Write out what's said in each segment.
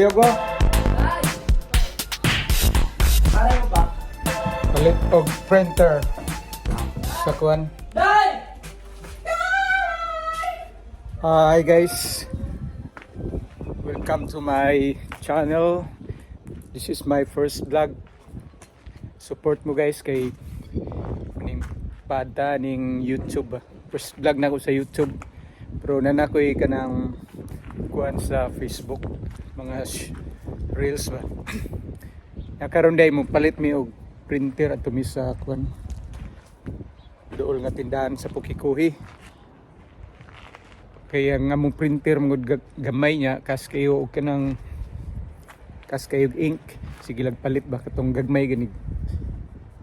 Ko, Aray mo ba? palit og printer. Sa kuan. Hi guys. Welcome to my channel. This is my first vlog. Support mo guys kay ning pada ning YouTube. First vlog na ko sa YouTube. Pero na ko kanang kuan sa Facebook. Mga reels ba. Nakaroon day mo palit mi og printer at tumi sa kuan dool nga tindahan sa Pukikuhi. Kaya nga mong printer mo gamay niya kas kayo og kanang kas kayo ink. Sige lang palit ba? Katong gagmay gani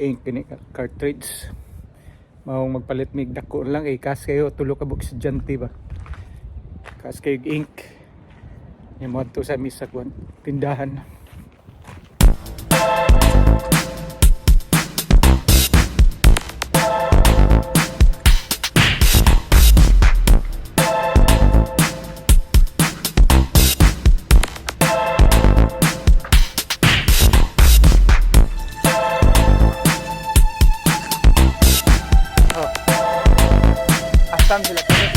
ink gani cartridge. Mao magpalit mig dako lang eh kas kayo tulo ka buk estudyante ba og ink ni mo to sa misa kuan tindahan. Oh. Asam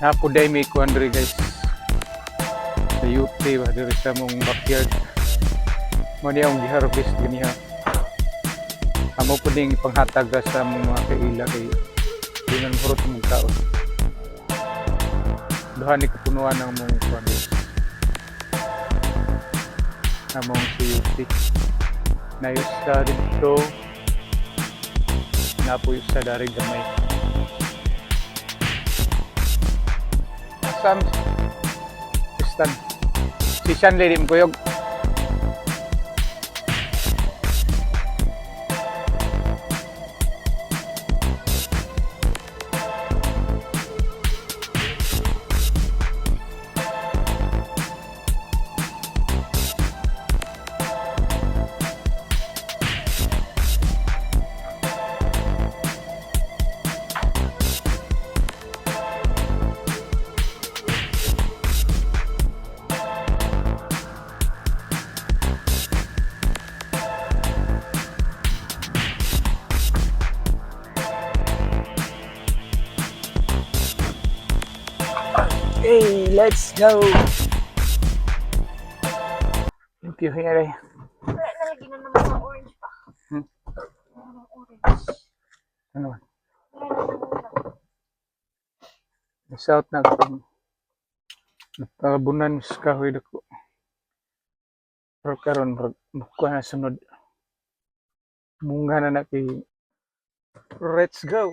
Napo day may kuandre guys. Sa UP ba diri sa mong backyard. Mo niya ang giharvest ganiha. Amo po ding panghatag sa mga kaila kay di man hurot mong tao. Duha ni kapunuan ng mong kuan. Among si UP. Nayos sa dito. Napoy sa dari gamay. Sam Kristen. Si Sean Lady yung let's go! Thank you, Harry. Nalagyan na naman sa orange pa. Hmm? Ang orange. Ano? Wala na ako. Nagpakabunan sa kahoy dako. Pero karon murag mukuha na sunod. Bunga na na kay Let's go!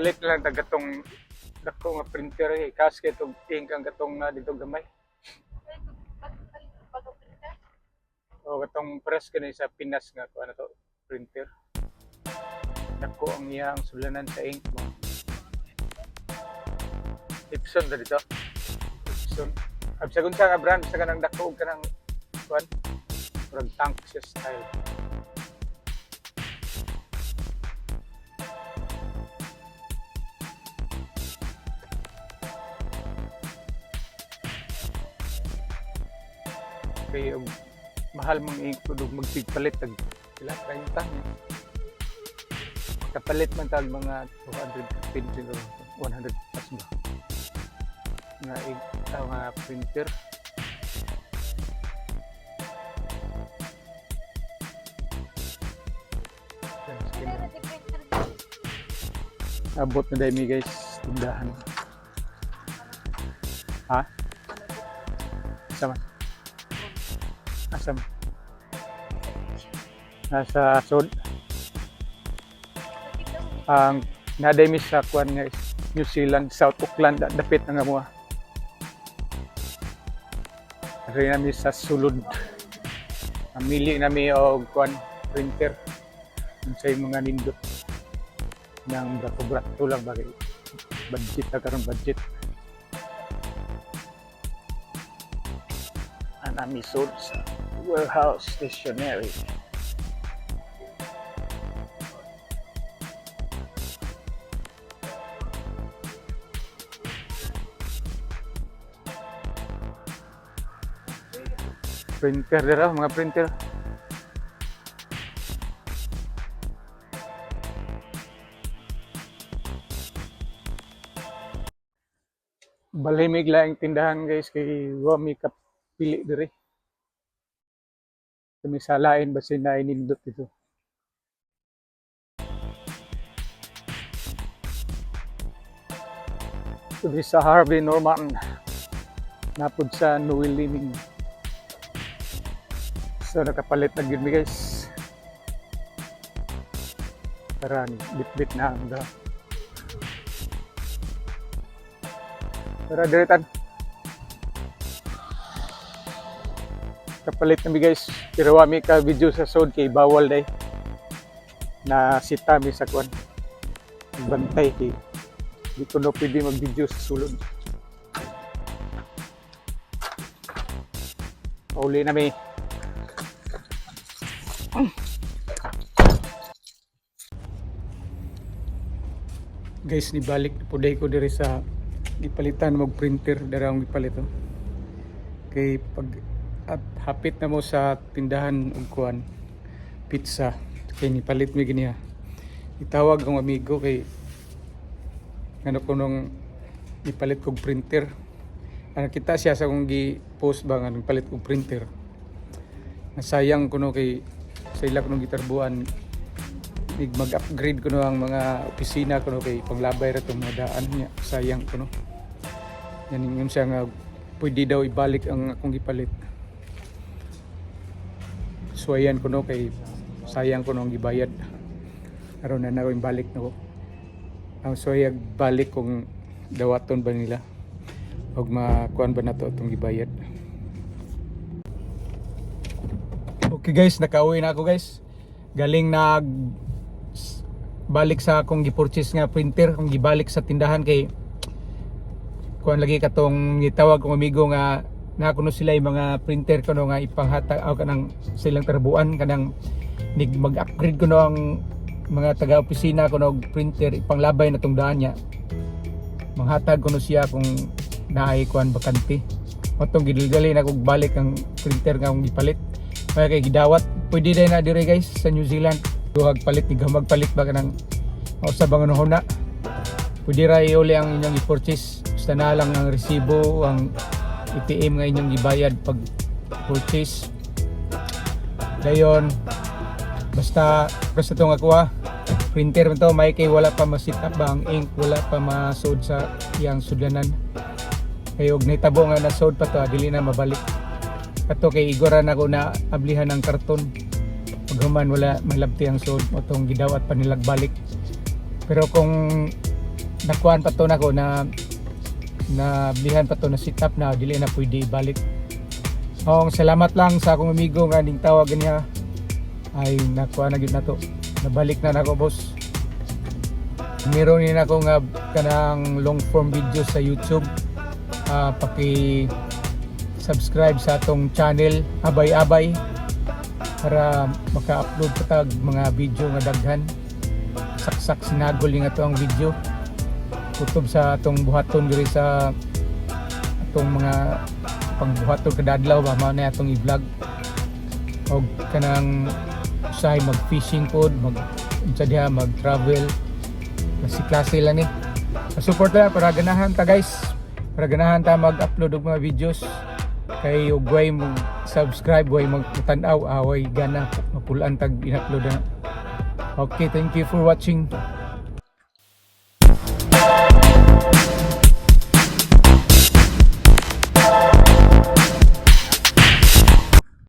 Palit lang tagatong dako nga printer eh. Kasket og ink ang katong na dito gamay. O katong press kani sa Pinas nga ko ano to printer. Dako ang iya ang sulanan sa ink mo. Epson na dito. Epson. Ab sa sa nga brand sa kanang dako og kanang kuan. Murag tank siya style. Kay og mahal mang ink tudog magsigpalit tag sila 30 niya. Kapalit man tag mga 200 pesos o 100 plus ba. Nga ink ah, nga printer. printer. Abot na dahil guys. Tindahan. Ha? Sama. Nasa sud. Ang naday mi sa kuan guys. New Zealand, South Auckland, da- dapit nga mo. Rin nami sa sulod. Namili nami og kuan printer. Unsay mga nindot ng brato-brato lang bagay budget na karon budget anami sold sa warehouse stationery printer dira mga printer Balhimig laing tindahan guys kay wa mi kapili dire. Kami salain ba sina inindot ito. Ito sa Harvey Norman. Napod sa Noel Liming. So nakapalit na gyud mi guys. Karan bit-bit na ang da. Tara, diretan. Kapalit na mi guys. Pero wa ka video sa sod kay bawal day. Na sita mi sa kwan. Bantay kay di ko na pwede mag-video sa sulod. Pauli na mi. Guys, nibalik po day ko diri sa gipalitan mag printer dara ang gipalit oh. kay pag at hapit na mo sa tindahan og kuan pizza. Kay nipalit mi giniya itawag ang amigo kay ano ko nung ipalit kog printer. Ano kita siya sa kong gi-post ba nga palit kog printer. Nasayang ko no kay sa ila ko nung gitarbuan mag-upgrade ko no ang mga opisina ko no kay panglabay ra tong mga niya. Sayang ko no. Yan yun siya nga pwede daw ibalik ang akong gipalit. So ayan ko no kay sayang ko no ang gibayad. Aron na na ko balik no. Ang soyag balik kung dawaton ba nila? Og makuan ba nato itong gibayad okay guys nakauwi na ako guys. Galing nag balik sa akong gipurchase nga printer kung gibalik sa tindahan kay kuan lagi katong gitawag kong amigo nga na kuno sila yung mga printer kuno nga ipanghatag aw kanang silang tarbuan kanang nig mag-upgrade kuno ang mga taga opisina kuno og printer ipanglabay na tong daan niya. Manghatag kuno siya kung naay kuan bakante. Matong gidilgali na balik ang printer nga akong gipalit kaya kay gidawat. Pwede din na dire guys sa New Zealand. Duhag palit ni gamag palit ba kanang sa bangon na pwede ra iuli ang inyong i-purchase. Basta na lang ang resibo ang ATM nga inyong ibayad pag purchase. Dayon basta basta itong ako printer mo to may kay wala pa ma-sit up ba ang ink wala pa ma-sod sa iyang sudlanan. Kay og nitabo nga na sod pa to ah, dili na mabalik ato kay igora na na ablihan ng karton. Pag human wala malabti ang sod o tong gidawat pa nilag balik. Pero kung nakuan pa to na ko na na bilihan pa to na sit up na dili na pwede ibalik. Ong salamat lang sa akong amigo nga ning tawag niya. Ay nakuha na gyud na to. Nabalik na nako boss. Meron din ako nga kanang long form video sa YouTube. Ah, paki subscribe sa atong channel Abay Abay para maka-upload pa tag mga video nga daghan. Saksak sinagol nga to ang video. Kutob sa atong buhaton diri sa atong mga pangbuhaton kadadlaw ba mao na atong i-vlog. Og kanang usahay mag fishing pod mag unsa diha mag travel klase klase lang ni. Support lang para ganahan ta guys. Para ganahan ta mag-upload og mga videos kay ug way mo subscribe way magtan-aw away gana mapulaan tag in-upload na Okay, thank you for watching.